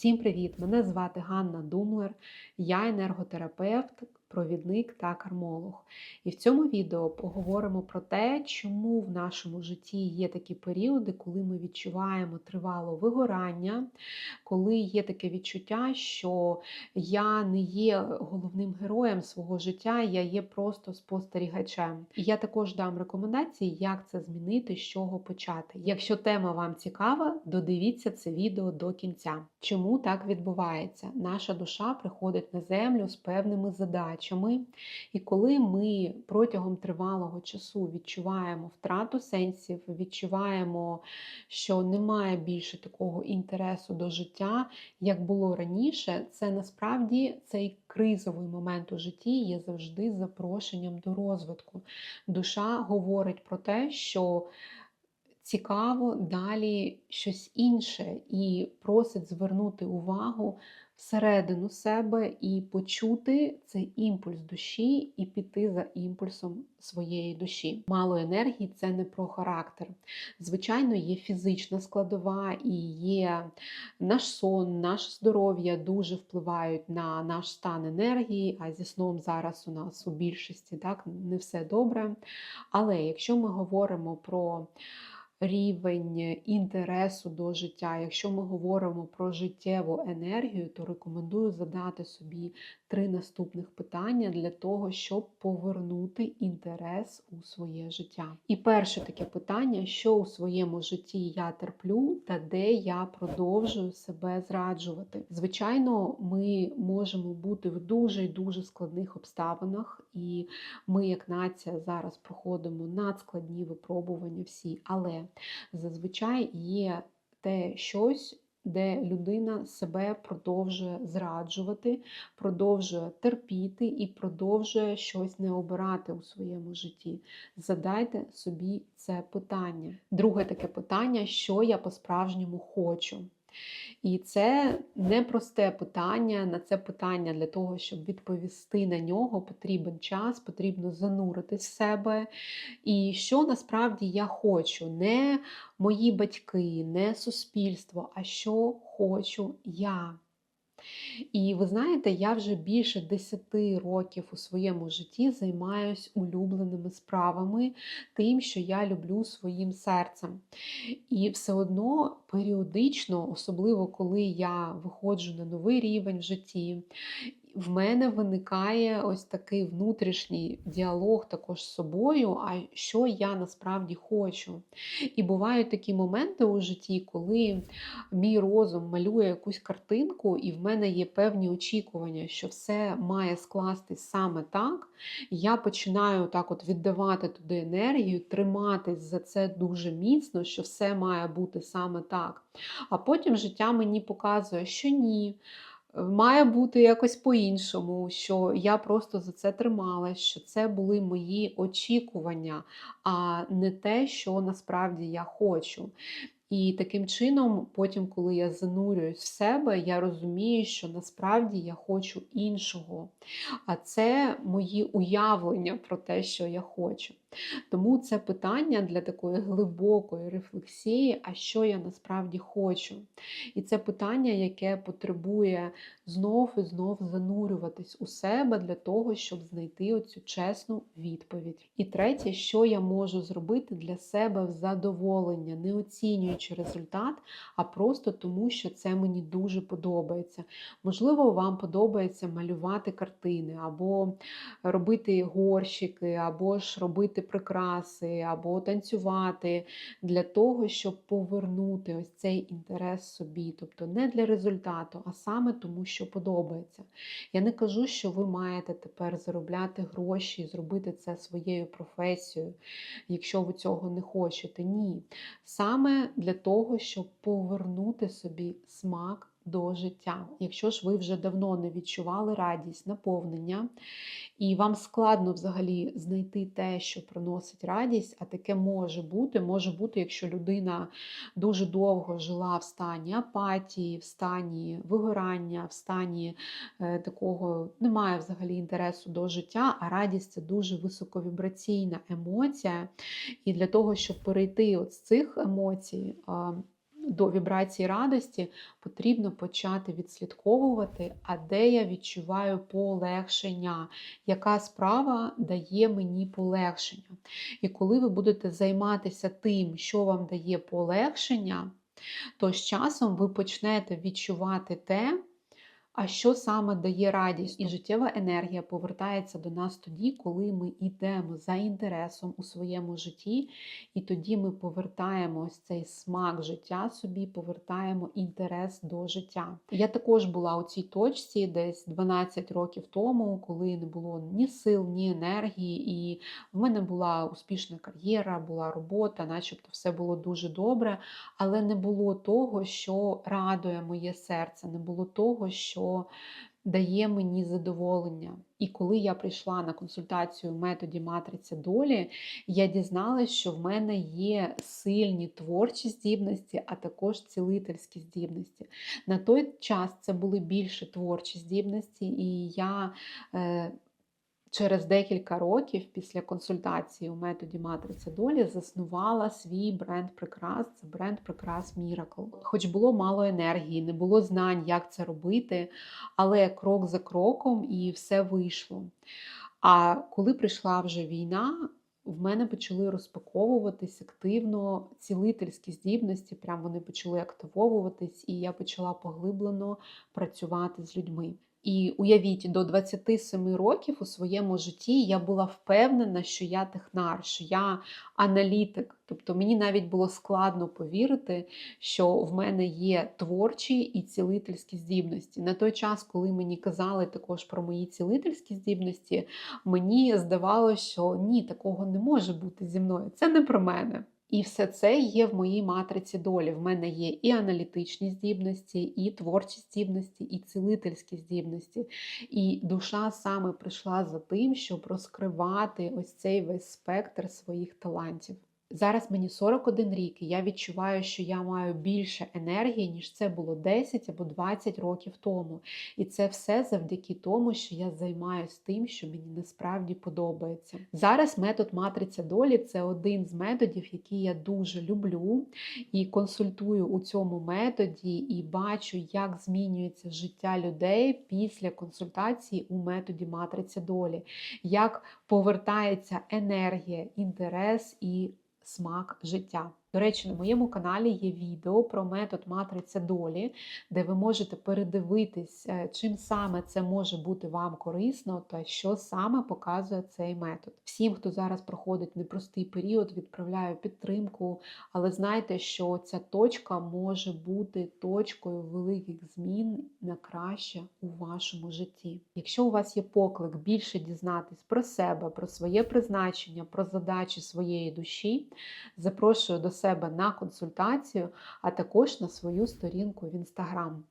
Всім привіт! Мене звати Ганна Думлер, я енерготерапевт, провідник та кармолог. І в цьому відео поговоримо про те, чому в нашому житті є такі періоди, коли ми відчуваємо тривало вигорання, коли є таке відчуття, що я не є головним героєм свого життя, я є просто спостерігачем. І я також дам рекомендації, як це змінити, з чого почати. Якщо тема вам цікава, додивіться це відео до кінця. Чому так відбувається? Наша душа приходить на землю з певними задачами. І коли ми протягом тривалого часу відчуваємо втрату сенсів, відчуваємо, що немає більше такого інтересу до життя, як було раніше, це насправді цей кризовий момент у житті є завжди запрошенням до розвитку. Душа говорить про те, що цікаво далі щось інше і просить звернути увагу всередину себе і почути цей імпульс душі і піти за імпульсом своєї душі. Мало енергії це не про характер. Звичайно, є фізична складова і є наш сон, наше здоров'я дуже впливають на наш стан енергії, а зі сном зараз у нас у більшості так не все добре. Але якщо ми говоримо про рівень інтересу до життя. Якщо ми говоримо про життєву енергію, то рекомендую задати собі три наступних питання для того, щоб повернути інтерес у своє життя. І перше таке питання: що у своєму житті я терплю та де я продовжую себе зраджувати. Звичайно, ми можемо бути в дуже і дуже складних обставинах, і ми, як нація, зараз проходимо надскладні випробування всі. Але зазвичай є те щось, де людина себе продовжує зраджувати, продовжує терпіти і продовжує щось не обирати у своєму житті. Задайте собі це питання. Друге таке питання: що я по-справжньому хочу? І це непросте питання. На це питання для того, щоб відповісти на нього, потрібен час, потрібно занурити себе. І що насправді я хочу, не мої батьки, не суспільство, а що хочу я. І ви знаєте, я вже більше 10 років у своєму житті займаюсь улюбленими справами, тим, що я люблю своїм серцем. І все одно періодично, особливо коли я виходжу на новий рівень в житті, в мене виникає ось такий внутрішній діалог також з собою, а що я насправді хочу. І бувають такі моменти у житті, коли мій розум малює якусь картинку, і в мене є певні очікування, що все має скластись саме так. Я починаю так от віддавати туди енергію, триматись за це дуже міцно, що все має бути саме так. А потім життя мені показує, що ні має бути якось по-іншому, що я просто за це трималась, що це були мої очікування, а не те, що насправді я хочу. І таким чином, потім, коли я занурююсь в себе, я розумію, що насправді я хочу іншого. А це мої уявлення про те, що я хочу. Тому це питання для такої глибокої рефлексії, а що я насправді хочу. І це питання, яке потребує знов і знов занурюватись у себе для того, щоб знайти оцю чесну відповідь. І третє, що я можу зробити для себе в задоволення, не оцінюючи результат, а просто тому, що це мені дуже подобається. Можливо, вам подобається малювати картини, або робити горщики, або ж робити прикраси або танцювати для того, щоб повернути ось цей інтерес собі. Тобто не для результату, а саме тому, що подобається. Я не кажу, що ви маєте тепер заробляти гроші і зробити це своєю професією, якщо ви цього не хочете. Ні. Саме для того, щоб повернути собі смак до життя. Якщо ж ви вже давно не відчували радість, наповнення, і вам складно взагалі знайти те, що приносить радість, а таке може бути. Може бути, якщо людина дуже довго жила в стані апатії, в стані вигорання, в стані е, такого немає взагалі інтересу до життя, а радість це дуже високовібраційна емоція. І для того, щоб перейти от з цих емоцій, до вібрації радості, потрібно почати відслідковувати, а де я відчуваю полегшення, яка справа дає мені полегшення. І коли ви будете займатися тим, що вам дає полегшення, то з часом ви почнете відчувати те, а що саме дає радість? І життєва енергія повертається до нас тоді, коли ми йдемо за інтересом у своєму житті, і тоді ми повертаємо ось цей смак життя собі, повертаємо інтерес до життя. Я також була у цій точці десь 12 років тому, коли не було ні сил, ні енергії, і в мене була успішна кар'єра, була робота, начебто все було дуже добре, але не було того, що радує моє серце, не було того, що дає мені задоволення. І коли я прийшла на консультацію в методі матриця долі, я дізналася, що в мене є сильні творчі здібності, а також цілительські здібності. На той час це були більше творчі здібності, і я. Е, Через декілька років після консультації у методі Матриця долі заснувала свій бренд прикрас. Це бренд прикрас Miracle. Хоч було мало енергії, не було знань, як це робити, але крок за кроком і все вийшло. А коли прийшла вже війна, в мене почали розпаковуватись активно цілительські здібності, прям вони почали активовуватись, і я почала поглиблено працювати з людьми. І уявіть, до 27 років у своєму житті я була впевнена, що я технар, що я аналітик. Тобто мені навіть було складно повірити, що в мене є творчі і цілительські здібності. На той час, коли мені казали також про мої цілительські здібності, мені здавалося, що ні, такого не може бути зі мною. Це не про мене. І все це є в моїй матриці долі. В мене є і аналітичні здібності, і творчі здібності, і цілительські здібності. І душа саме прийшла за тим, щоб розкривати ось цей весь спектр своїх талантів. Зараз мені 41 рік, і я відчуваю, що я маю більше енергії, ніж це було 10 або 20 років тому. І це все завдяки тому, що я займаюся тим, що мені насправді подобається. Зараз метод матриця долі це один з методів, який я дуже люблю і консультую у цьому методі, і бачу, як змінюється життя людей після консультації у методі матриця долі, як повертається енергія, інтерес і смак життя. До речі, на моєму каналі є відео про метод матриця долі, де ви можете передивитись, е, чим саме це може бути вам корисно, та що саме показує цей метод. Всім, хто зараз проходить непростий період, відправляю підтримку, але знайте, що ця точка може бути точкою великих змін на краще у вашому житті. Якщо у вас є поклик більше дізнатись про себе, про своє призначення, про задачі своєї душі, запрошую до себе на консультацію, а також на свою сторінку в інстаграм.